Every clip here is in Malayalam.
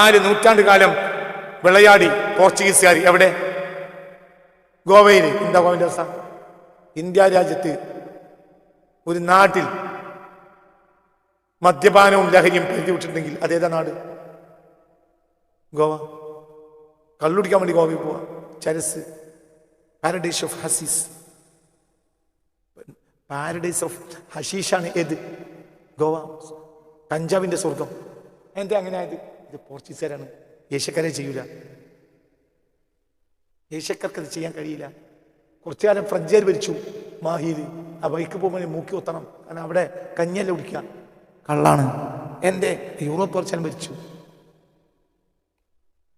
നാല് നൂറ്റാണ്ട് കാലം വിളയാടി പോർച്ചുഗീസുകാർ എവിടെ? ഗോവയിൽ എന്താ ഗോവന്റെ അവസ്ഥ? ഇന്ത്യ രാജ്യത്ത് ഒരു നാട്ടിൽ മദ്യപാനവും ലഹരിയും പെരുതി വിട്ടിട്ടുണ്ടെങ്കിൽ അതേതാ നാട്? ഗോവ. കള്ളുടിക്കാൻ വേണ്ടി ഗോവയിൽ പോവാ. ചരസ്. Paradise of hashish paradise of ഹഷീഷാണ് ഏത്? ഗോവ. പഞ്ചാബിന്റെ സ്വർഗം എന്താ അങ്ങനെ ആയത്? ഇത് പോർച്ചുഗീസുകാരാണ്. ഏഷ്യക്കാരെ ചെയ്യൂല. ഏഷ്യക്കാർക്ക് അത് ചെയ്യാൻ കഴിയില്ല. കുറച്ചു കാലം ഫ്രഞ്ചുകാർ ഭരിച്ചു. മാഹിയിൽ ആ ബൈക്ക് പോകുമ്പോൾ മൂക്കി ഒത്തണം കാരണം അവിടെ കഞ്ഞല്ല കുടിക്കുക. കള്ളാണ്. എന്റെ യൂറോപ്പ് കുറച്ചാലും ഭരിച്ചു.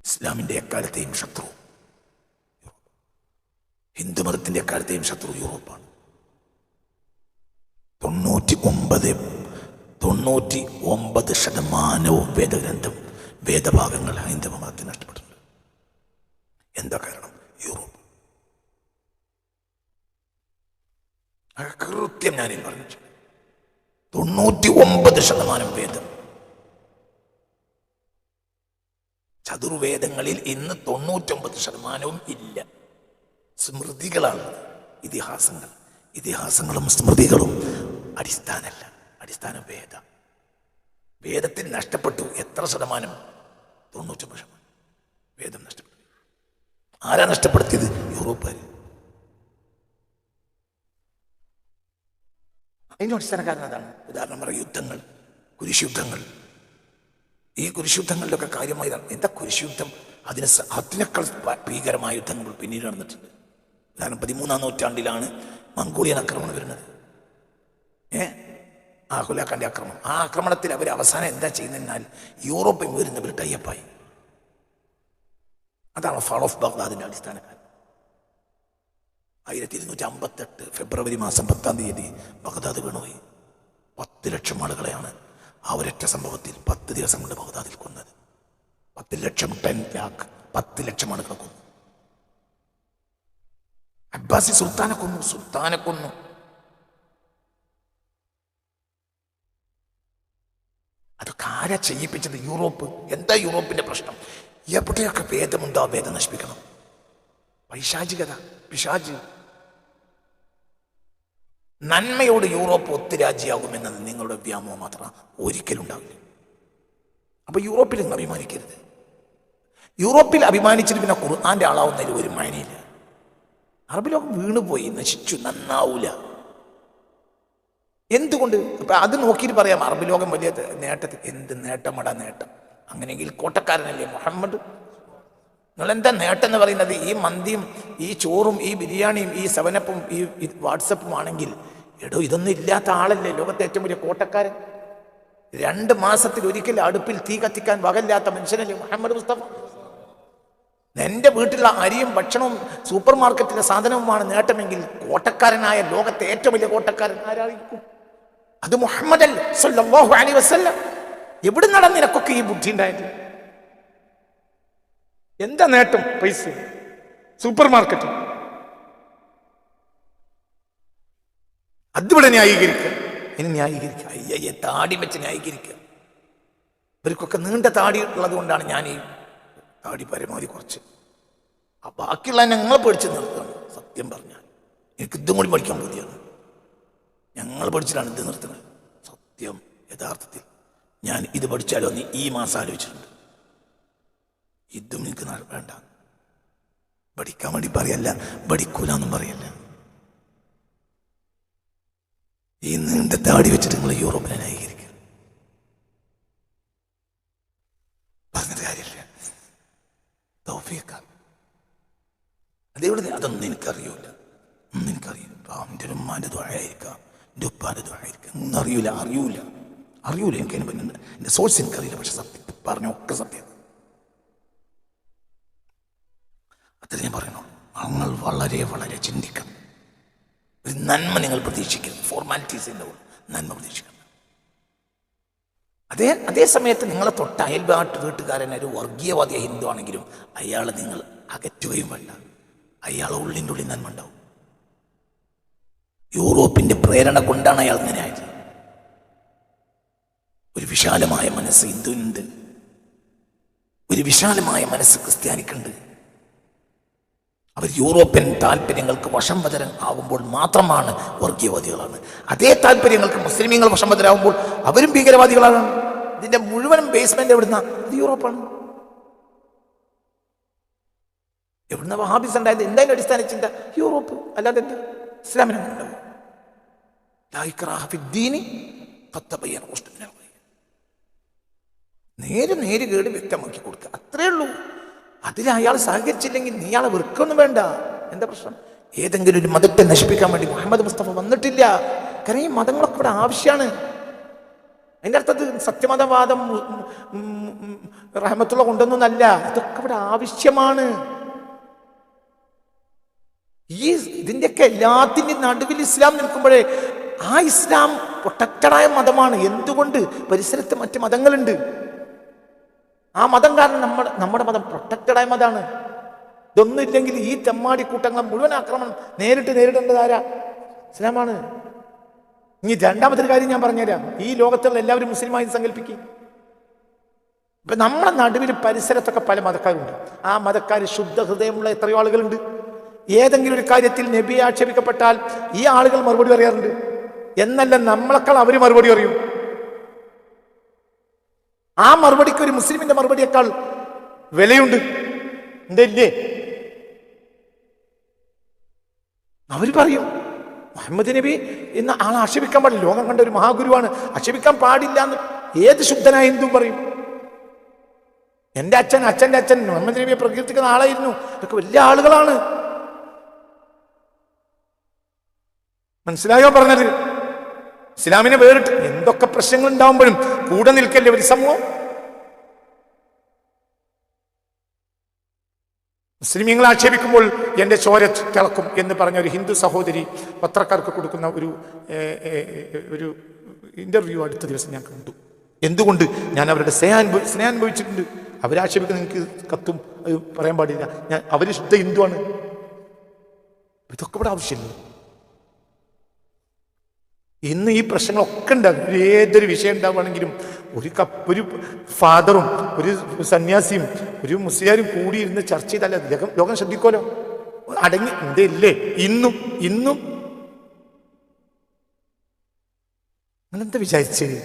ഇസ്ലാമിന്റെ എക്കാലത്തെയും ശത്രു ഹിന്ദുമതത്തിന്റെ എക്കാലത്തെയും ശത്രു യൂറോപ്പാണ്. തൊണ്ണൂറ്റി ഒമ്പത് തൊണ്ണൂറ്റി ഒമ്പത് ശതമാനവും വേദഗ്രന്ഥം വേദഭാഗങ്ങൾ ഹൈന്ദവ മതത്തിന് നഷ്ടപ്പെട്ടിട്ടുണ്ട് എന്താ കാരണം? യൂറോപ്പ്. കൃത്യം ഞാനിൽ പറഞ്ഞു തൊണ്ണൂറ്റി ഒമ്പത് ശതമാനം വേദം. ചതുർവേദങ്ങളിൽ ഇന്ന് തൊണ്ണൂറ്റൊമ്പത് ശതമാനവും ഇല്ല. സ്മൃതികളാണ് ഇതിഹാസങ്ങൾ. ഇതിഹാസങ്ങളും സ്മൃതികളും അടിസ്ഥാനമല്ല. അടിസ്ഥാനം വേദ. വേദത്തിൽ നഷ്ടപ്പെട്ടു. എത്ര ശതമാനം? തൊണ്ണൂറ്റൊമ്പത് ശതമാനം. വേദം നഷ്ടപ്പെട്ടു. ആരാ നഷ്ടപ്പെടുത്തിയത്? യൂറോപ്പുകാർ അതിന്റെ അടിസ്ഥാന കാരണം അതാണ്. ഉദാഹരണം പറയുക യുദ്ധങ്ങൾ കുരിശുദ്ധങ്ങൾ ഈ കുരിശുദ്ധങ്ങളിലൊക്കെ കാര്യമായി എന്താ കുരിശുദ്ധം അതിന് അതിനേക്കാൾ ഭീകരമായ യുദ്ധങ്ങൾ പിന്നീട് നടന്നിട്ടുണ്ട്. ഉദാഹരണം പതിമൂന്നാം നൂറ്റാണ്ടിലാണ് മംഗോളിയൻ ആക്രമണം വരുന്നത്. ഏ? ആഹുലാഖാന്റെ ആക്രമണം. ആ ആക്രമണത്തിൽ അവർ അവസാനം എന്താ ചെയ്യുന്നതിനാൽ യൂറോപ്പിൽ വരുന്നവർ ടൈപ്പായി അതാണ് ഫാൾ ഓഫ് ബഗ്ദാദിന്റെ അടിസ്ഥാന ആയിരത്തി ഇരുന്നൂറ്റി അമ്പത്തെട്ട് ഫെബ്രുവരി മാസം പത്താം തീയതി ബഗ്ദാദ് വീണുപോയി. പത്ത് ലക്ഷം ആളുകളെയാണ് ആ ഒരൊറ്റ സംഭവത്തിൽ പത്ത് ദിവസം കൊണ്ട് ബഗ്ദാദിൽ കൊന്നത്. പത്ത് ലക്ഷം ടെൻ ലാക്ക് പത്ത് ലക്ഷം ആളുകളെ കൊന്നു. അബ്ബാസി സുൽത്താനെ കൊന്നു സുൽത്താനെ കൊന്നു. അതൊക്കെ ആരാ ചെയ്യിപ്പിച്ചത് യൂറോപ്പ്. എന്താ യൂറോപ്പിന്റെ പ്രശ്നം? എവിടെയൊക്കെ വേദമുണ്ടോ ആ വേദം നശിപ്പിക്കണം. പൈശാചികത പിശാച്. നന്മയോട് യൂറോപ്പ് ഒത്തുരാജിയാകുമെന്നത് നിങ്ങളുടെ വ്യാമോഹം മാത്രം ഒരിക്കലും ഉണ്ടാവില്ല. അപ്പൊ യൂറോപ്പിൽ നിങ്ങൾ അഭിമാനിക്കരുത്. യൂറോപ്പിൽ അഭിമാനിച്ചിട്ട് പിന്നെ ഖുർആന്റെ ആളാവുന്നതിൽ ഒരു മാനിയില്ല അറബി ലോകം വീണുപോയി നശിച്ചു നന്നാവൂല. എന്തുകൊണ്ട്? അപ്പൊ അത് നോക്കിയിട്ട് പറയാം. അറബ് ലോകം വലിയ നേട്ടത്തിൽ എന്ത് നേട്ടമടാ നേട്ടം? അങ്ങനെയെങ്കിൽ കോട്ടക്കാരനല്ലേ മുഹമ്മദ്? നിങ്ങൾ എന്താ നേട്ടം എന്ന് പറയുന്നത്? ഈ മന്തിയും ഈ ചോറും ഈ ബിരിയാണിയും ഈ സെവനപ്പും ഈ വാട്സപ്പും ആണെങ്കിൽ എടോ ഇതൊന്നും ഇല്ലാത്ത ആളല്ലേ ലോകത്തെ ഏറ്റവും വലിയ കോട്ടക്കാരൻ? രണ്ട് മാസത്തിൽ ഒരിക്കൽ അടുപ്പിൽ തീ കത്തിക്കാൻ വകല്ലാത്ത മനുഷ്യനല്ലേ മുഹമ്മദ് മുസ്തഫ? എന്റെ വീട്ടിലുള്ള അരിയും ഭക്ഷണവും സൂപ്പർ മാർക്കറ്റിലെ സാധനവുമാണ് നേട്ടമെങ്കിൽ കോട്ടക്കാരനായ ലോകത്തെ ഏറ്റവും വലിയ കോട്ടക്കാരൻ ആരായിരിക്കും? അത് മുഹമ്മദ് അല്ലേ? വസല്ലം. എവിടെ നടന്ന് നിനക്കൊക്കെ ഈ ബുദ്ധി ഉണ്ടായത്? എന്താ നേട്ടം? പൈസ. സൂപ്പർ മാർക്കറ്റ് അതിവിടെ ന്യായീകരിക്കുക. ഇനി ന്യായീകരിക്കുക. അയ്യയ്യ താടി വെച്ച് ന്യായീകരിക്കുക. ഇവർക്കൊക്കെ നീണ്ട താടി ഉള്ളത് കൊണ്ടാണ് ഞാൻ ഈ താടി പരമാവധി കുറച്ച്. ആ ബാക്കിയുള്ള ഞങ്ങളെ പേടിച്ച് നിർത്തുകയാണ്. സത്യം പറഞ്ഞാൽ. എനിക്ക് ഇതും കൂടി പഠിക്കാൻ ബുദ്ധിയാണ്. ഞങ്ങൾ പഠിച്ചിട്ടാണ് ഇത് നിർത്തുന്നത്. സത്യം യഥാർത്ഥത്തിൽ. ഞാൻ ഇത് പഠിച്ചാലോ നീ ഈ മാസം ആലോചിച്ചിട്ടുണ്ട്. ഇതും നിനക്ക് വേണ്ട. പഠിക്കാൻ വേണ്ടി പറയല്ല പഠിക്കൂലെന്നും പറയല്ല. ഈ നീണ്ട താടി വെച്ചിട്ട് നിങ്ങൾ യൂറോപ്പിനെ ന്യായീകരിക്കുക പറഞ്ഞിട്ട് കാര്യമില്ല തൗഫീഖ അതെവിടെ അതൊന്നും എനിക്കറിയൂല ഒന്നും എനിക്കറിയില്ല പാവം എന്റെ ഉമ്മാന്റെ ദ്വാരായിരിക്കാം എന്റെ ഉപ്പാന്റെ അറിയൂല അറിയൂല. അറിയൂല എനിക്ക് അതിനെ പറ്റുന്നത് എന്റെ സോഴ്സ് എനിക്കറിയില്ല പക്ഷെ സത്യം പറഞ്ഞ ഒക്കെ സത്യം. അത്ര ഞാൻ പറയണു നിങ്ങൾ വളരെ വളരെ ചിന്തിക്കണം. ഒരു നന്മ നിങ്ങൾ പ്രതീക്ഷിക്കുന്നു ഫോർമാലിറ്റീസ് ഉണ്ടാവും നന്മ പ്രതീക്ഷിക്കണം. അതേ അതേ സമയത്ത് നിങ്ങളെ തൊട്ട് അയൽവാട്ട് വീട്ടുകാരൻ ഒരു വർഗീയവാദിയ ഹിന്ദു ആണെങ്കിലും അയാളെ നിങ്ങൾ അകറ്റുകയും വേണ്ട. അയാളെ ഉള്ളിന്റെ ഉള്ളിൽ നന്മ ഉണ്ടാവും. യൂറോപ്പിന്റെ പ്രേരണ കൊണ്ടാണ് അയാൾ ഇങ്ങനെ ആയത്. ഒരു വിശാലമായ മനസ്സ് ഹിന്ദുവിനുണ്ട്. ഒരു വിശാലമായ മനസ്സ് ക്രിസ്ത്യാനിക്കുണ്ട്. അവർ യൂറോപ്യൻ താല്പര്യങ്ങൾക്ക് വശംവദരൻ ആകുമ്പോൾ മാത്രമാണ് വർഗീയവാദികളാണ്. അതേ താല്പര്യങ്ങൾക്ക് മുസ്ലിമീങ്ങൾ വശംവദരാകുമ്പോൾ അവരും ഭീകരവാദികളാണ്. ഇതിന്റെ മുഴുവൻ ബേസ്മെന്റ് എവിടുന്ന? അത് യൂറോപ്പാണ്. എവിടുന്ന വഹാബിസ് ഉണ്ടായത്? എന്തായാലും അടിസ്ഥാന ചിന്ത? യൂറോപ്പ്. അല്ലാതെ എന്താ? ഇസ്ലാമിനെ ഉണ്ടാവും നേര് നേര് കേട് വ്യക്തമാക്കി കൊടുക്കുക. അത്രേ ഉള്ളൂ. അതിൽ അയാൾ സഹകരിച്ചില്ലെങ്കിൽ നീ അയാളെ വെറുക്കൊന്നും വേണ്ട. എന്താ പ്രശ്നം? ഏതെങ്കിലും ഒരു മതത്തെ നശിപ്പിക്കാൻ വേണ്ടി മുഹമ്മദ് മുസ്തഫ വന്നിട്ടില്ല. കാരണം ഈ മതങ്ങളൊക്കെ ഇവിടെ ആവശ്യമാണ് അതിന്റെ അർത്ഥത്തിൽ സത്യമതവാദം റഹമത്തുള്ള കൊണ്ടൊന്നല്ല ഇതൊക്കെ ഇവിടെ ആവശ്യമാണ്. ഈ ഇതിന്റെയൊക്കെ എല്ലാത്തിന്റെയും നടുവിൽ ഇസ്ലാം നിൽക്കുമ്പോഴേ ആ ഇസ്ലാം പ്രൊട്ടക്റ്റഡായ മതമാണ്. എന്തുകൊണ്ട്? പരിസരത്ത് മറ്റ് മതങ്ങളുണ്ട്. ആ മതം കാരണം നമ്മുടെ നമ്മുടെ മതം പ്രൊട്ടക്റ്റഡായ മതമാണ്. ഇതൊന്നും ഇല്ലെങ്കിൽ ഈ തെമ്മാടി കൂട്ടങ്ങളെ മുഴുവൻ ആക്രമണം നേരിട്ട് നേരിടേണ്ടത് ആരാ? ഇസ്ലാമാണ്. ഇനി രണ്ടാമത്തെ കാര്യം ഞാൻ പറഞ്ഞുതരാം. ഈ ലോകത്തുള്ള എല്ലാവരും മുസ്ലിമായി സങ്കല്പിക്കും. ഇപ്പൊ നമ്മുടെ നടുവിൽ പരിസരത്തൊക്കെ പല മതക്കാരുണ്ട്. ആ മതക്കാർ ശുദ്ധ ഹൃദയമുള്ള എത്രയോ ആളുകളുണ്ട്. ഏതെങ്കിലും ഒരു കാര്യത്തിൽ നബിയെ ആക്ഷേപിക്കപ്പെട്ടാൽ ഈ ആളുകൾ മറുപടി പറയാറുണ്ട്. എന്നല്ല നമ്മളെക്കാൾ അവർ മറുപടി അറിയും ആ മറുപടിക്ക് ഒരു മുസ്ലിമിന്റെ മറുപടിയേക്കാൾ വിലയുണ്ട്. എന്തല്ലേ അവർ പറയും മുഹമ്മദ് നബി എന്ന ആൾ ആക്ഷേപിക്കാൻ പാടില്ല. ലോകം കണ്ട ഒരു മഹാഗുരുവാണ്. ആക്ഷേപിക്കാൻ പാടില്ല എന്ന് ഏത് ശുദ്ധനായ ഹിന്ദു പറയും? എന്റെ അച്ഛൻ അച്ഛന്റെ അച്ഛൻ മുഹമ്മദ് നബിയെ പ്രകീർത്തിക്കുന്ന ആളായിരുന്നു. ഇതൊക്കെ വലിയ ആളുകളാണ്. മനസ്സിലായോ പറഞ്ഞത്? ഇസ്ലാമിനെ വേറിട്ട് എന്തൊക്കെ പ്രശ്നങ്ങൾ ഉണ്ടാവുമ്പോഴും കൂടെ നിൽക്കല്ലേ ഒരു സമൂഹം? മുസ്ലിമീങ്ങൾ ആക്ഷേപിക്കുമ്പോൾ എന്റെ ചോര തിളക്കും എന്ന് പറഞ്ഞ ഒരു ഹിന്ദു സഹോദരി പത്രക്കാർക്ക് കൊടുക്കുന്ന ഒരു ഒരു ഇന്റർവ്യൂ അടുത്ത ദിവസം ഞാൻ കണ്ടു. എന്തുകൊണ്ട് ഞാൻ അവരുടെ സ്നേഹം സ്നേഹാനുഭവിച്ചിട്ടുണ്ട്. അവരാക്ഷേപിക്കുന്ന എനിക്ക് കത്തും പറയാൻ പാടില്ല. ഞാൻ അവർ ശുദ്ധ ഹിന്ദുവാണ്. ഇതൊക്കെ ഇവിടെ ആവശ്യമില്ല. ഇന്ന് ഈ പ്രശ്നങ്ങളൊക്കെ ഉണ്ടാകും. ഏതൊരു വിഷയം ഉണ്ടാവുകയാണെങ്കിലും ഒരു കപ്പ് ഒരു ഫാദറും ഒരു സന്യാസിയും ഒരു മുസ്ലിയാരും കൂടി ഇരുന്ന് ചർച്ച ചെയ്താലേ ലോകം ലോകം ശ്രദ്ധിക്കുമല്ലോ. അടങ്ങി എന്തല്ലേ ഇന്നും ഇന്നും. നിങ്ങളെന്താ വിചാരിച്ചത്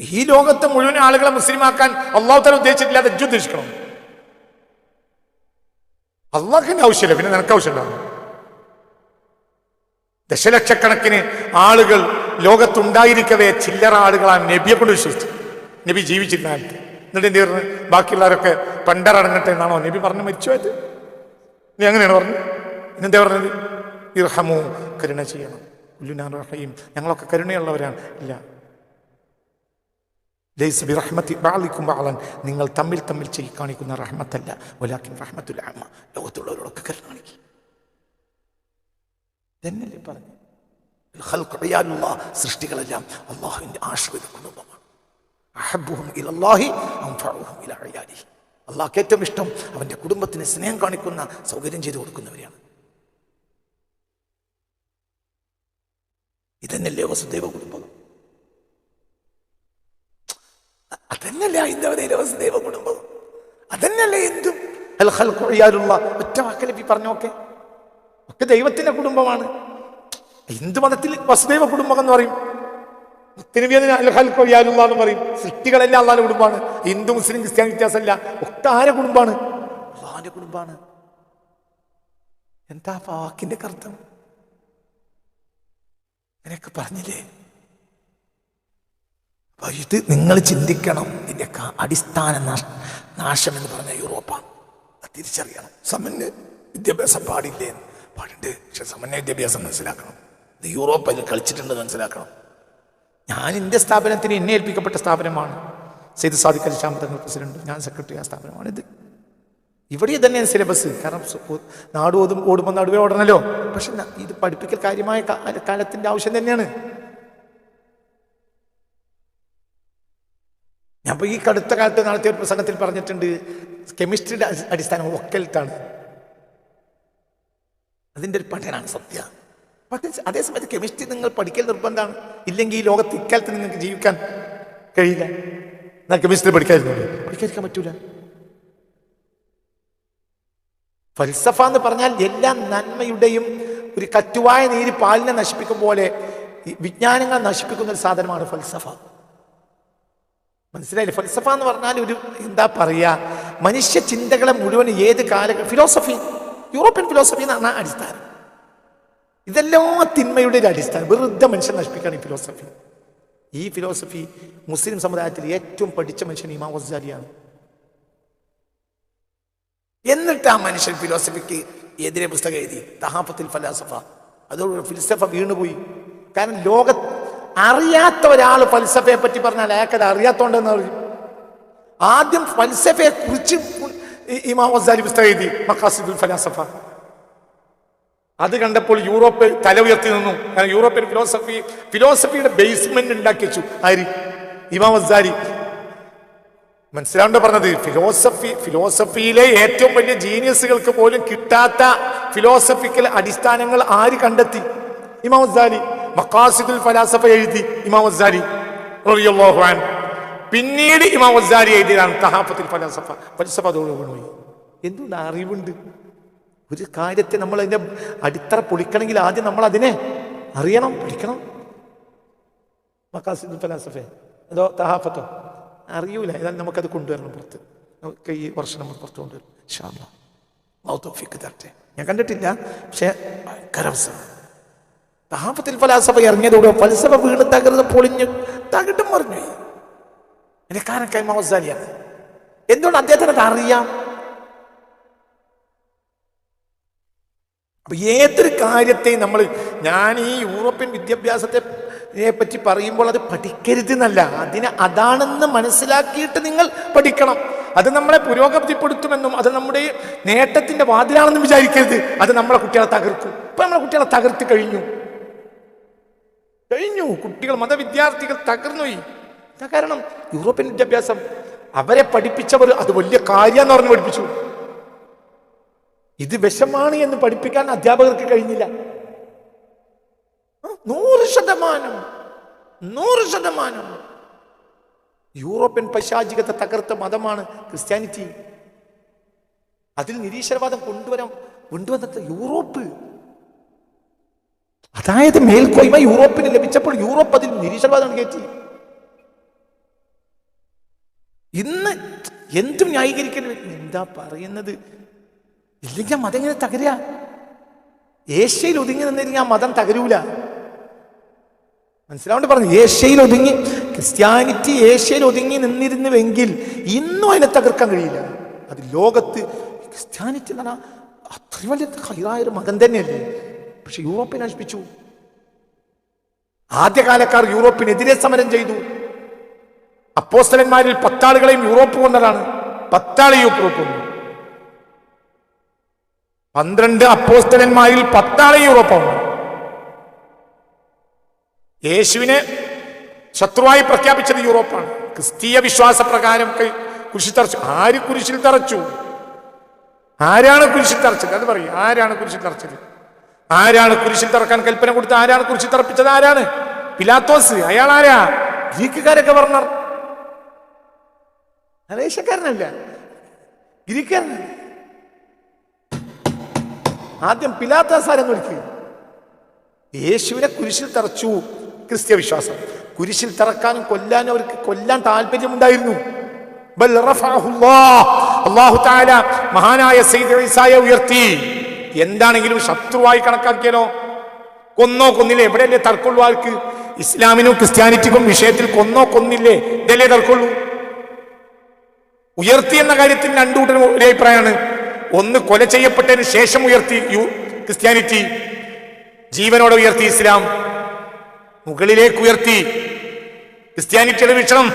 ഈ ലോകത്തെ മുഴുവൻ ആളുകളെ മുസ്ലിമാക്കാൻ അള്ളാഹു തന്നെ ഉദ്ദേശിച്ചിട്ടില്ല അത് ഉദ്ദേശിക്കണം. അള്ളാഹിന്റെ ആവശ്യമില്ല പിന്നെ നിനക്ക് ആവശ്യമുണ്ടാവും ദശലക്ഷക്കണക്കിന് ആളുകൾ ലോകത്തുണ്ടായിരിക്കവേ ചില്ലറ ആളുകളാണ് നബിയെ കൊണ്ട് വിശ്വസിച്ചു നബി ജീവിച്ചിരുന്ന എന്നിട്ട് എന്ത് പറഞ്ഞു ബാക്കിയുള്ളവരൊക്കെ പണ്ടറടങ്ങട്ടെ എന്നാണോ നബി പറഞ്ഞു മരിച്ചുപോയത് നീ അങ്ങനെയാണ് പറഞ്ഞു ഇന്നെന്താ പറഞ്ഞത്? ഇർഹമോ കരുണ ചെയ്യണം. ഉല്ലുനാൻ ഞങ്ങളൊക്കെ കരുണയുള്ളവരാണ്. ഇല്ല. ലൈസ് ബാലിക്കും നിങ്ങൾ തമ്മിൽ തമ്മിൽ ചെയ്യി കാണിക്കുന്ന റഹ്മത്തല്ല. വലാക്കിൻ റഹ്മത്തുൽ ലോകത്തുള്ളവരോടൊക്കെ കരുണ കാണിക്കും. തന്നെയല്ലേ പറഞ്ഞു സൃഷ്ടികളെല്ലാം അള്ളാഹുവിന്റെ ആശ്രിത കുടുംബമാണ് അള്ളാഹ്ക്ക് ഏറ്റവും ഇഷ്ടം അവന്റെ കുടുംബത്തിന് സ്നേഹം കാണിക്കുന്ന സൗകര്യം ചെയ്തു കൊടുക്കുന്നവരെയാണ്. ഇതന്നെയല്ലേ വസുദേവ കുടുംബം? അതന്നെയല്ല ഹൈന്ദവതയിലെ വസുദേവ കുടുംബം? അതന്നെയല്ലേ എന്തും? ഒറ്റ വാക്കലപ്പി പറഞ്ഞോക്കെ ഒക്കെ? ദൈവത്തിന്റെ കുടുംബമാണ്. ഹിന്ദു മതത്തിൽ വസുദൈവ കുടുംബം എന്ന് പറയും? എന്ന് പറയും. സൃഷ്ടികളെല്ലാം അള്ളാന്റെ കുടുംബമാണ്. ഹിന്ദു മുസ്ലിം ക്രിസ്ത്യാനി വ്യത്യാസമല്ല. ഒക്കെ ആരെ കുടുംബമാണ്? അള്ളാന്റെ കുടുംബമാണ്. എന്താ വാക്കിന്റെ കർത്തം അങ്ങനെയൊക്കെ പറഞ്ഞില്ലേ? ഇത് നിങ്ങൾ ചിന്തിക്കണം. ഇതിന്റെയൊക്കെ അടിസ്ഥാന നാശ- എന്ന് പറഞ്ഞ യൂറോപ്പ തിരിച്ചറിയണം. സമന്വയ വിദ്യാഭ്യാസം പാടില്ലേ പാടുണ്ട്. പക്ഷെ സമന്വയ വിദ്യാഭ്യാസം മനസ്സിലാക്കണം. ഇത് യൂറോപ്പ് അതിൽ കളിച്ചിട്ടുണ്ട് മനസ്സിലാക്കണം. ഞാൻ എന്റെ സ്ഥാപനത്തിന് എന്നെ ഏൽപ്പിക്കപ്പെട്ട സ്ഥാപനമാണ്. സെയ്ദ് സാദിഖ് അലി ഷാമ തങ്ങൾ പ്രസിഡന്റ് ഞാൻ സെക്രട്ടറി ആ സ്ഥാപനമാണ് ഇത്. ഇവിടെ തന്നെ സിലബസ്. കാരണം നാട് ഓതും ഓടുമ്പോൾ നടുവേ ഓടണല്ലോ. പക്ഷെ ഇത് പഠിപ്പിക്കൽ കാര്യമായ കാലത്തിന്റെ ആവശ്യം തന്നെയാണ്. ഞാൻ ഈ കടുത്ത കാലത്ത് നടത്തിയ ഒരു പ്രസംഗത്തിൽ പറഞ്ഞിട്ടുണ്ട് കെമിസ്ട്രിയുടെ അടിസ്ഥാനം ഒക്കൽത്താണ് അതിന്റെ ഒരു പഠനമാണ് സത്യ. പക്ഷേ അതേസമയത്ത് കെമിസ്ട്രി നിങ്ങൾ പഠിക്കൽ നിർബന്ധമാണ്. ഇല്ലെങ്കിൽ ഈ ലോകത്ത് ഇക്കാലത്ത് നിങ്ങൾക്ക് ജീവിക്കാൻ കഴിയില്ല. എന്നാൽ കെമിസ്ട്രി പഠിക്കാതിരുന്നു പഠിക്കാതിരിക്കാൻ പറ്റൂല. ഫൽസഫ എന്ന് പറഞ്ഞാൽ എല്ലാ നന്മയുടെയും ഒരു കറ്റുവായ നീര് പാലിനെ നശിപ്പിക്കും പോലെ വിജ്ഞാനങ്ങൾ നശിപ്പിക്കുന്ന ഒരു സാധനമാണ് ഫൽസഫ. മനസ്സിലായില്ലേ? ഫൽസഫ എന്ന് പറഞ്ഞാൽ ഒരു എന്താ പറയുക മനുഷ്യ ചിന്തകളെ മുഴുവൻ ഏത് കാല ഫിലോസഫി യൂറോപ്യൻ ഫിലോസഫി എന്നാണ് അടിസ്ഥാനം. ഇതെല്ലാം തിന്മയുടെ ഒരു അടിസ്ഥാനം. വെറുതെ മനുഷ്യൻ നശിപ്പിക്കുകയാണ് ഈ ഫിലോസഫി ഈ ഫിലോസഫി മുസ്ലിം സമുദായത്തിൽ ഏറ്റവും പഠിച്ച മനുഷ്യൻ ഇമാം വസാരിയാണ് എന്നിട്ട് ആ മനുഷ്യൻ ഫിലോസഫിക്ക് എതിരെ പുസ്തകം എഴുതി. തഹാഫത്തിൽ ഫലാസഫ. അതോട് ഫിൽസഫ വീണുപോയി. കാരണം ലോക അറിയാത്ത ഒരാൾ ഫൽസഫയെ പറ്റി പറഞ്ഞാൽ അയാൾക്കത് അറിയാത്തോണ്ടെന്ന് പറയും ആദ്യം ഫൽസഫയെ കുറിച്ച് ഇമാം വസാരി പുസ്തകം എഴുതി. മക്കാസിദുൽ ഫലാസഫ. അത് കണ്ടപ്പോൾ യൂറോപ്പ് തല ഉയർത്തി നിന്നു. കാരണം യൂറോപ്യൻ ഫിലോസഫി ഫിലോസഫിയുടെ ബേസ്മെന്റ് ഉണ്ടാക്കി വെച്ചു. ആര്? ഇമാം മനസ്സിലാണ്ട് പറഞ്ഞത്? ഫിലോസഫി ഫിലോസഫിയിലെ ഏറ്റവും വലിയ ജീനിയസുകൾക്ക് പോലും കിട്ടാത്ത ഫിലോസഫിക്കൽ അടിസ്ഥാനങ്ങൾ ആര് കണ്ടെത്തി? ഇമാം മക്കാസിദുൽ ഫലാസഫ എഴുതി ഇമാം. പിന്നീട് ഇമാം വസാരി എഴുതിയതാണ് തഹാഫത്തിൽ ഫലാസഫ. ഫലസഫ പോയി. എന്തുകൊണ്ട് അറിവുണ്ട്? ഒരു കാര്യത്തെ നമ്മൾ അതിന്റെ അടിത്തറ പൊളിക്കണമെങ്കിൽ ആദ്യം നമ്മൾ അതിനെ അറിയണം പഠിക്കണം. മക്കാസിദ് ഫലാസഫെ. അതോ തഹാഫത്തോ? അറിയൂല. ഏതായാലും നമുക്കത് കൊണ്ടുവരണം പുറത്ത്. നമുക്ക് ഈ വർഷം നമ്മൾ പുറത്ത് കൊണ്ടുവരും. ഞാൻ കണ്ടിട്ടില്ല പക്ഷേ ഭയങ്കര തഹാഫത്തിൽ ഫലാസഫ ഇറങ്ങിയതോടെ ഫലസഫ വീണ് തകർന്ന് പൊളിഞ്ഞ് തകിട്ടും മറിഞ്ഞു. എന്റെ കാരണം കൈമാവസാലിയാണ് എന്തുകൊണ്ട് അദ്ദേഹത്തിന് അത് അറിയാം? അപ്പൊ ഏതൊരു കാര്യത്തെ നമ്മൾ ഞാൻ ഈ യൂറോപ്യൻ വിദ്യാഭ്യാസത്തെ പറ്റി പറയുമ്പോൾ അത് പഠിക്കരുത് എന്നല്ല അതിനെ അതാണെന്ന് മനസ്സിലാക്കിയിട്ട് നിങ്ങൾ പഠിക്കണം. അത് നമ്മളെ പുരോഗതിപ്പെടുത്തുമെന്നും അത് നമ്മുടെ നേട്ടത്തിന്റെ വാതിലാണെന്നും വിചാരിക്കരുത്. അത് നമ്മളെ കുട്ടികളെ തകർക്കും. ഇപ്പൊ നമ്മളെ കുട്ടികളെ തകർത്ത് കഴിഞ്ഞു. കഴിഞ്ഞു. കുട്ടികൾ മതവിദ്യാർത്ഥികൾ തകർന്നുപോയി കാരണം യൂറോപ്യൻ വിദ്യാഭ്യാസം അവരെ പഠിപ്പിച്ചവർ അത് വലിയ കാര്യമെന്ന് പറഞ്ഞ് പഠിപ്പിച്ചു. ഇത് വിഷമാണ് എന്ന് പഠിപ്പിക്കാൻ അധ്യാപകർക്ക് കഴിഞ്ഞില്ല. നൂറ് ശതമാനം നൂറ് ശതമാനം. യൂറോപ്യൻ പൈശാചികത്തെ തകർത്ത മതമാണ് ക്രിസ്ത്യാനിറ്റി. അതിൽ നിരീശ്വരവാദം കൊണ്ടുവരാൻ കൊണ്ടുവന്നത് യൂറോപ്പ്. അതായത് മേൽക്കോയ്മ യൂറോപ്പിന് ലഭിച്ചപ്പോൾ യൂറോപ്പ് അതിൽ നിരീശ്വരവാദം കയറ്റി. ഇന്ന് എന്തും ന്യായീകരിക്കൽ എന്താ പറയുന്നത്? ഇല്ലെങ്കിൽ മതം ഇങ്ങനെ തകരുക. ഏഷ്യയിൽ ഒതുങ്ങി നിന്നിരിക്കും ആ മതം തകരൂല. മനസ്സിലാവേണ്ടി പറഞ്ഞു ഏഷ്യയിൽ ഒതുങ്ങി ക്രിസ്ത്യാനിറ്റി ഏഷ്യയിൽ ഒതുങ്ങി നിന്നിരുന്നുവെങ്കിൽ ഇന്നും അതിനെ തകർക്കാൻ കഴിയില്ല. അത് ലോകത്ത് ക്രിസ്ത്യാനിറ്റി എന്ന് പറഞ്ഞാൽ അത്രയും വലിയ ഹൈറായ ഒരു മതം തന്നെയല്ലേ? പക്ഷെ യൂറോപ്പിനെ നശിപ്പിച്ചു. ആദ്യകാലക്കാർ യൂറോപ്പിനെതിരെ സമരം ചെയ്തു. അപ്പോസ്തലന്മാരിൽ പത്താളുകളെയും യൂറോപ്പ് കൊണ്ടതാണ്. പത്താളി യൂറോപ്പ് കൊണ്ടു. പന്ത്രണ്ട് അപ്പോസ്തലന്മാരിൽ പത്താളെ യൂറോപ്പാണ് യേശുവിനെ ശത്രുവായി പ്രഖ്യാപിച്ചത് യൂറോപ്പാണ്. ക്രിസ്തീയ വിശ്വാസ പ്രകാരം കുരിശിൽ തറച്ചു. ആര് കുരിശിൽ തറച്ചു? ആരാണ് കുരിശിൽ തറച്ചത്? അത് പറയും. ആരാണ് കുരിശിൽ തറച്ചത്? ആരാണ് കുരിശിൽ തറക്കാൻ കൽപ്പന കൊടുത്ത? ആരാണ് കുരിശിൽ തറപ്പിച്ചത്? ആരാണ്? പിലാത്തോസ്. അയാൾ ആരാ? ഗ്രീക്കുകാരെ ഗവർണർ അലേഷ്യക്കാരനല്ല ഗ്രീക്കുകാരനല്ല. ആദ്യം പിലാത്താസാരെന്ന് വിളിക്കുക യേശുവിനെ കുരിശിൽ തറച്ചു. ക്രിസ്ത്യ വിശ്വാസം. കുരിശിൽ തറക്കാനും കൊല്ലാനും അവർക്ക് കൊല്ലാൻ താല്പര്യമുണ്ടായിരുന്നു. മഹാനായ ഈസായെ ഉയർത്തി. എന്താണെങ്കിലും ശത്രുവായി കണക്കാക്കിയാലോ? കൊന്നോ കൊന്നില്ലേ? എവിടെയല്ലേ തർക്കമുള്ളൂ ആൾക്ക്? ഇസ്ലാമിനും ക്രിസ്ത്യാനിറ്റിക്കും വിഷയത്തിൽ കൊന്നോ കൊന്നില്ലേ? ഇതല്ലേ തർക്കമുള്ളൂ? ഉയർത്തി എന്ന കാര്യത്തിൽ രണ്ടു കൂട്ടരും ഒരേ അഭിപ്രായമാണ്. ഒന്ന് കൊല ചെയ്യപ്പെട്ടതിന് ശേഷം ഉയർത്തി യു ക്രിസ്ത്യാനിറ്റി ജീവനോടെ ഉയർത്തി ഇസ്ലാം മുകളിലേക്ക് ഉയർത്തി ക്രിസ്ത്യാനിറ്റിയുടെ വീക്ഷണം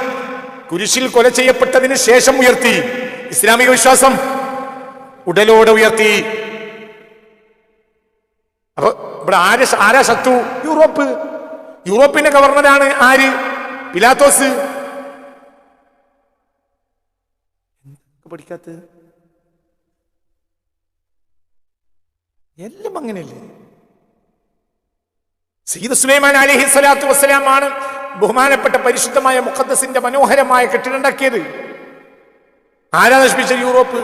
കുരിശിൽ കൊല ചെയ്യപ്പെട്ടതിന് ശേഷം ഉയർത്തി ഇസ്ലാമിക വിശ്വാസം ഉടലോടെ ഉയർത്തി. അപ്പൊ ഇവിടെ ആര് ആരാ ശത്രു? യൂറോപ്പ്. യൂറോപ്പിന്റെ ഗവർണറാണ് ആര്? പിലാത്തോസ്. പഠിക്കാത്ത എല്ലാം അങ്ങനെയല്ലേ? സീദ് സുലൈമാൻ അലഹി സ്വലാത്തു വസ്സലാമാണ് ബഹുമാനപ്പെട്ട പരിശുദ്ധമായ മുഖദ്സിന്റെ മനോഹരമായ കെട്ടിടുണ്ടാക്കിയത് ആരാ നശിപ്പിച്ച യൂറോപ്പ്.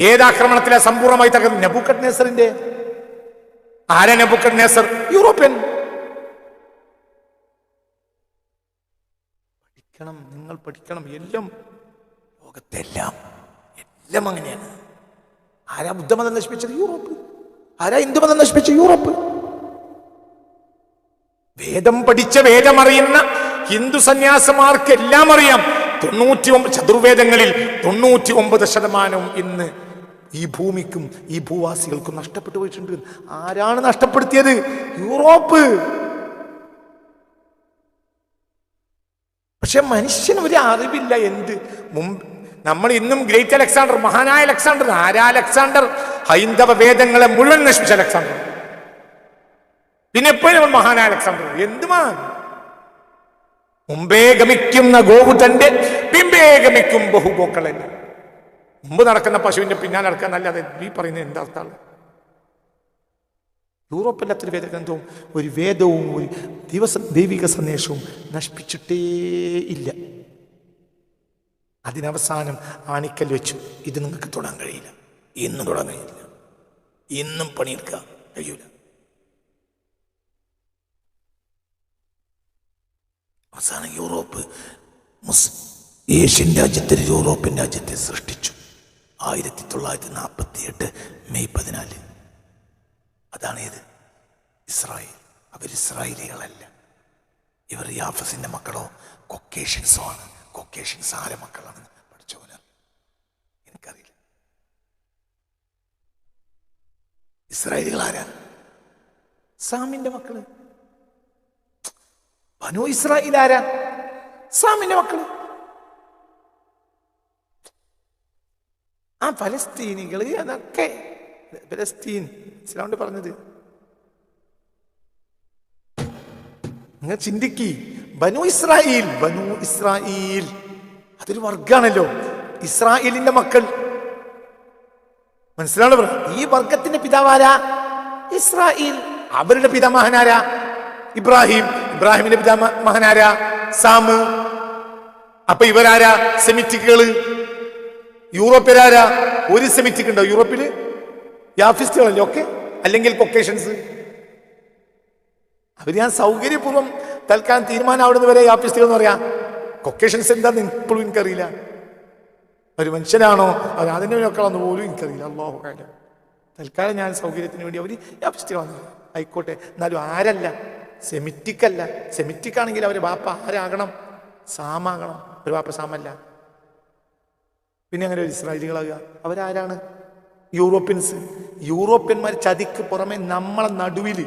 ഏതാക്രമണത്തിലെ സമ്പൂർണമായി തകർന്നു നബുക്കട്ട് നേസറിന്റെ. ആരാ നബുക്കട്ട് നേസർ? യൂറോപ്യൻ. പഠിക്കണം നിങ്ങൾ പഠിക്കണം. എല്ലാം ലോകത്തെല്ലാം എല്ലാം അങ്ങനെയാണ്. ആരാ ബുദ്ധമതം നശിപ്പിച്ചത്? യൂറോപ്പ്. ആരാ ഹിന്ദുമതം നശിപ്പിച്ചത്? യൂറോപ്പ്. വേദം പഠിച്ച വേദമറിയുന്ന ഹിന്ദു സന്യാസമാർക്ക് എല്ലാം അറിയാം. തൊണ്ണൂറ്റി ഒമ്പത് ചതുർവേദങ്ങളിൽ തൊണ്ണൂറ്റി ഒമ്പത് ശതമാനവും ഇന്ന് ഈ ഭൂമിക്കും ഈ ഭൂവാസികൾക്കും നഷ്ടപ്പെട്ടു പോയിട്ടുണ്ട്. ആരാണ് നഷ്ടപ്പെടുത്തിയത്? യൂറോപ്പ്. പക്ഷെ മനുഷ്യന് ഒരു അറിവില്ല എന്ത്? മുമ്പ് നമ്മൾ ഇന്നും ഗ്രേറ്റ് അലക്സാണ്ടർ മഹാനായ അലക്സാണ്ടർ ആരാ അലക്സാണ്ടർ? ഹൈന്ദവ വേദങ്ങളെ മുഴുവൻ നശിപ്പിച്ച അലക്സാണ്ടർ. പിന്നെ എപ്പോഴും മഹാനായ അലക്സാണ്ടർ. എന്തുമാ? മുമ്പേ ഗമിക്കുന്ന ഗോവു തന്റെ പിമ്പേ ഗമിക്കും ബഹുഗോക്കളല്ല മുമ്പ് നടക്കുന്ന പശുവിന്റെ പിന്നാലെ നടക്കാൻ അല്ലാതെ ഈ പറയുന്നത് എന്താ അർത്ഥാണ് യൂറോപ്പില്ലാത്തൊരു വേദഗ്രന്ഥവും ഒരു വേദവും ഒരു ദിവസ ദൈവിക സന്ദേശവും നശിപ്പിച്ചിട്ടേ ഇല്ല. അതിനവസാനം ആണിക്കൽ വെച്ചു. ഇത് നിങ്ങൾക്ക് തൊടാൻ കഴിയില്ല. ഇന്നും തൊടാൻ കഴിയില്ല. ഇന്നും പണിയെടുക്കാൻ കഴിയൂല. അവസാനം യൂറോപ്പ് ഏഷ്യൻ രാജ്യത്തെ യൂറോപ്യൻ രാജ്യത്തെ സൃഷ്ടിച്ചു. ആയിരത്തി തൊള്ളായിരത്തി നാൽപ്പത്തി എട്ട് മെയ് പതിനാല്. അതാണ് ഏത്? ഇസ്രായേൽ. അവർ ഇസ്രായേലികളല്ല ഇവർ യാഫസിന്റെ മക്കളോ കൊക്കേഷ്യൻസോ ആണ്. കൊക്കേഷ്യൻസ് സാര മക്കളാണ്. പഠിച്ചവന് എനിക്കറിയില്ല. ഇസ്രായേലികൾ ആരാ? സാമിന്റെ മക്കൾ. ബനു ഇസ്രായേൽ ആരാ? സാമിന്റെ മക്കൾ. ആ ഫലസ്തീനികൾ അതൊക്കെ ഫലസ്തീൻ ഇസ്ലാമിന്റെ പറഞ്ഞത്. നിങ്ങൾ ചിന്തിക്കി. ബനു ഇസ്രായേൽ ബനു ഇസ്രായേൽ. അതൊരു വർഗാണല്ലോ ഇസ്രായേലിന്റെ മക്കൾ. മനസ്സിലാണ് ഈ വർഗത്തിന്റെ പിതാവാരാ? ഇസ്രായേൽ. അവരുടെ പിതാമഹനാരാ? ഇബ്രാഹിം. ഇബ്രാഹിമിന്റെ പിതാമഹനാരാ? സാമ്. അപ്പൊ ഇവരാരാ? സെമിറ്റിക്കുകൾ യൂറോപ്യരാരാ? ഒരു സെമിറ്റിക് ഉണ്ടോ യൂറോപ്പിൽ? യാഫിസ്റ്റുകളല്ലേ ഒക്കെ? അല്ലെങ്കിൽ കൊക്കേഷൻസ്? അവർ ഞാൻ സൗകര്യപൂർവം തൽക്കാലം തീരുമാനം അവിടുന്ന് വരെ യാഫിസ്റ്റുകൾ എന്ന് പറയാം. കൊക്കേഷൻസ് എന്താന്ന് ഇപ്പോഴും എനിക്കറിയില്ല. ഒരു മനുഷ്യനാണോ? അവർ അതിന്റെ മക്കളാന്ന് പോലും എനിക്കറിയില്ല. അള്ളാഹു കാലം തൽക്കാലം ഞാൻ സൗകര്യത്തിന് വേണ്ടി അവർ യാഫിസ്റ്റുകളാണ് ആയിക്കോട്ടെ. എന്നാലും ആരല്ല? സെമിറ്റിക് അല്ല. സെമിറ്റിക് ആണെങ്കിൽ അവർ ബാപ്പ ആരാകണം? സാമാകണം. ഒരു ബാപ്പ സാമല്ല. പിന്നെ അങ്ങനെ ഒരു ഇസ്രായേലികളാകുക. അവരാരാണ്? യൂറോപ്യൻസ്. യൂറോപ്യന്മാർ ചതിക്ക് പുറമെ നമ്മളെ നടുവിൽ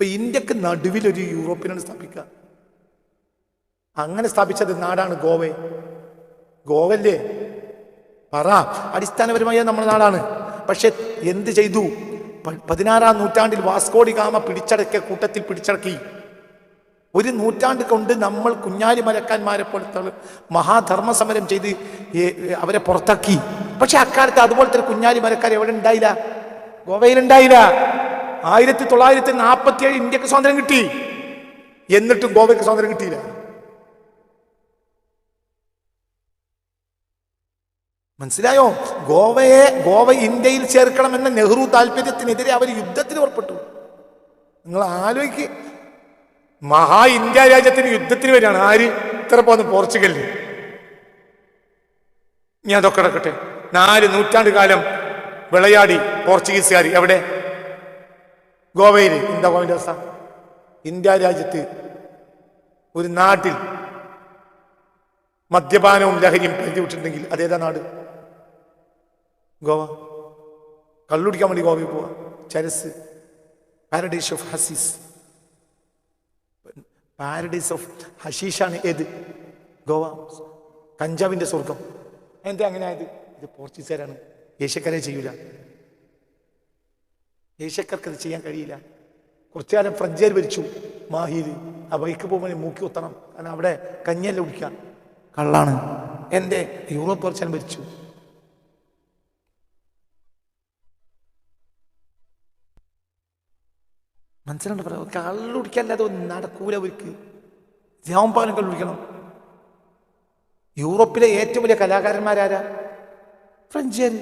ഇപ്പൊ ഇന്ത്യയ്ക്ക് നടുവിലൊരു യൂറോപ്പിനാണ് സ്ഥാപിക്കുക. അങ്ങനെ സ്ഥാപിച്ചത് നാടാണ് ഗോവ. ഗോവല്ലേ പറ അടിസ്ഥാനപരമായ നമ്മുടെ നാടാണ്. പക്ഷെ എന്ത് ചെയ്തു? പതിനാറാം നൂറ്റാണ്ടിൽ വാസ്കോഡി ഗാമ പിടിച്ചടക്കിയ കൂട്ടത്തിൽ പിടിച്ചടക്കി. ഒരു നൂറ്റാണ്ട് കൊണ്ട് നമ്മൾ കുഞ്ഞാലി മലക്കാന്മാരെ പോലത്തെ മഹാധർമ്മ സമരം ചെയ്ത് അവരെ പുറത്താക്കി. പക്ഷെ അക്കാലത്ത് അതുപോലത്തെ കുഞ്ഞാലി മലക്കാർ എവിടെ ഉണ്ടായില്ല? ഗോവയിൽ ഉണ്ടായില്ല. ആയിരത്തി തൊള്ളായിരത്തി നാൽപ്പത്തി ഏഴ് ഇന്ത്യയ്ക്ക് സ്വാതന്ത്ര്യം കിട്ടി. എന്നിട്ടും ഗോവയ്ക്ക് സ്വാതന്ത്ര്യം കിട്ടിയില്ല. മനസ്സിലായോ? ഗോവയെ ഗോവ ഇന്ത്യയിൽ ചേർക്കണമെന്ന നെഹ്റു താല്പര്യത്തിനെതിരെ അവർ യുദ്ധത്തിൽ പുറപ്പെട്ടു. നിങ്ങൾ ആലോചിക്ക്. മഹാ ഇന്ത്യ രാജ്യത്തിന് യുദ്ധത്തിന് വരികയാണ്. ആര്? ഇത്ര പോന്ന് പോർച്ചുഗലിൽ ഇനി അതൊക്കെ കിടക്കട്ടെ നാല് നൂറ്റാണ്ട് കാലം വിളയാടി പോർച്ചുഗീസുകാർ എവിടെ? ഗോവയിൽ എന്താ ഗോവിന്റെ അവസ്ഥ? ഇന്ത്യ രാജ്യത്ത് ഒരു നാട്ടിൽ മദ്യപാനവും ലഹരിയും പരിധിവിട്ടിട്ടുണ്ടെങ്കിൽ അതേതാ നാട്? ഗോവ. കള്ളുടിക്കാൻ വേണ്ടി ഗോവയിൽ പോവാ. ചരസ്. Paradise of hashish paradise of ഹഷീഷാണ് ഏത്? ഗോവ. കഞ്ചാവിന്റെ സ്വർഗം എന്താ അങ്ങനെ ആയത് ഇത് പോർച്ചുഗീസുകാരാണ്. ഏഷ്യക്കാരെ ചെയ്യൂല. ഏഷ്യക്കാർക്ക് അത് ചെയ്യാൻ കഴിയില്ല. കുറച്ചു കാലം ഫ്രഞ്ചുകാർ ഭരിച്ചു. മാഹിയിൽ ആ ബൈക്ക് പോകുമ്പോൾ മൂക്കി കുത്തണം. കാരണം അവിടെ കഞ്ഞിയല്ല കുടിക്കുക കള്ളാണ്. എന്റെ യൂറോപ്പ് കുറച്ചു കാലം ഭരിച്ചു. മനസ്സിലുണ്ട് പറയാം കള്ളുടിക്കല്ലാതെ ഒന്നും നടക്കൂല അവർക്ക്. കള്ളു കള്ളുടിക്കണം യൂറോപ്പിലെ ഏറ്റവും വലിയ കലാകാരന്മാരാരാ? ഫ്രഞ്ചുകാർ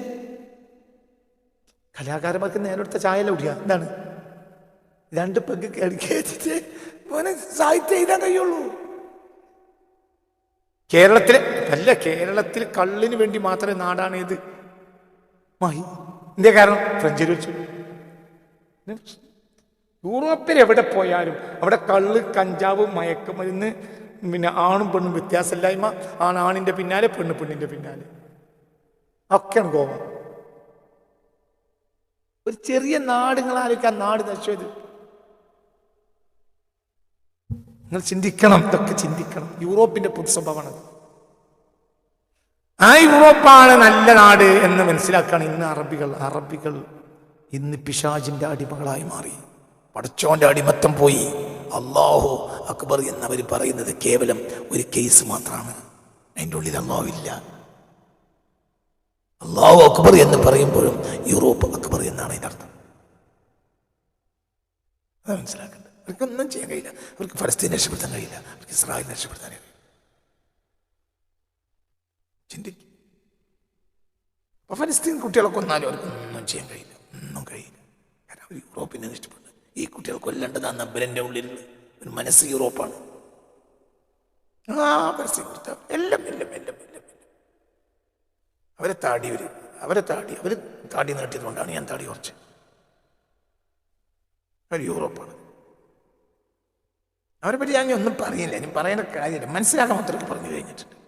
കലാകാരന്മാർക്ക് നേരെടുത്ത ചായല കുടിക്കുക? എന്താണ്? രണ്ട് പെഗ് കേട്ടിട്ട് മോനെ സാഹിത്യം എഴുതാൻ കഴിയുള്ളൂ. കേരളത്തിലെ അല്ല കേരളത്തിൽ കള്ളിന് വേണ്ടി മാത്രമേ നാടാണ് ഇത് മഹി എന്തേ കാരണം? ഫ്രഞ്ച് വെച്ചു. യൂറോപ്പിൽ എവിടെ പോയാലും അവിടെ കള്ള് കഞ്ചാവ് മയക്കുമരുന്ന് പിന്നെ ആണും പെണ്ണും വ്യത്യാസമില്ലായ്മ ആണാണിന്റെ പിന്നാലെ പെണ്ണ് പെണ്ണിന്റെ പിന്നാലെ. ഒക്കെയാണ് ഗോവ. ഒരു ചെറിയ നാടുകൾ ആലോചിക്കാൻ നാട് നശിച്ചത്. നിങ്ങൾ ചിന്തിക്കണം ഇതൊക്കെ ചിന്തിക്കണം. യൂറോപ്പിന്റെ പൊതു സ്വഭാവമാണ് ആ യൂറോപ്പാണ് നല്ല നാട് എന്ന് മനസ്സിലാക്കുകയാണ് ഇന്ന് അറബികൾ. അറബികൾ ഇന്ന് പിശാജിന്റെ അടിമകളായി മാറി. പടച്ചോന്റെ അടിമത്തം പോയി. അള്ളാഹു അക്ബർ എന്നവർ പറയുന്നത് കേവലം ഒരു കേസ് മാത്രമാണ് അതിന്റെ ഉള്ളിൽ അള്ളാഹു ഇല്ല. അള്ളാഹു അക്ബർ എന്ന് പറയുമ്പോഴും യൂറോപ്പ് അക്ബർ എന്നാണ് ഇതർത്ഥം അർത്ഥം അവർക്ക് ഒന്നും ചെയ്യാൻ കഴിയില്ല. അവർക്ക് ഫലസ്തീൻ രക്ഷപ്പെടുത്താൻ കഴിയില്ല. അവർക്ക് ഇസ്രായേൽ രക്ഷപ്പെടുത്താൻ കഴിയില്ല. ചിന്തിക്കും. അപ്പൊ ഫലസ്തീൻ കുട്ടികളെ ഒന്നും അവർക്കൊന്നും ചെയ്യാൻ കഴിയില്ല. ഒന്നും കഴിയില്ല. കാരണം അവർ യൂറോപ്പിനെ ഇഷ്ടപ്പെടുന്നു ഈ കുട്ടികൾ കൊല്ലേണ്ടത് ആ ഉള്ളിൽ ഒരു മനസ്സ് യൂറോപ്പാണ്. ആ പരസ്യം കൊടുത്ത എല്ലാം എല്ലാം എല്ലാം എല്ലാം. അവരെ താടി ഒരു അവരെ താടി അവർ താടി നീട്ടിയതുകൊണ്ടാണ് ഞാൻ താടി കുറച്ച്. അവർ യൂറോപ്പാണ്. അവരെ പറ്റി ഞാൻ ഒന്നും പറയില്ല ഇനി പറയേണ്ട കാര്യമില്ല. മനസ്സിലാക്കാൻ മാത്രമൊക്കെ പറഞ്ഞു കഴിഞ്ഞിട്ടുണ്ട്.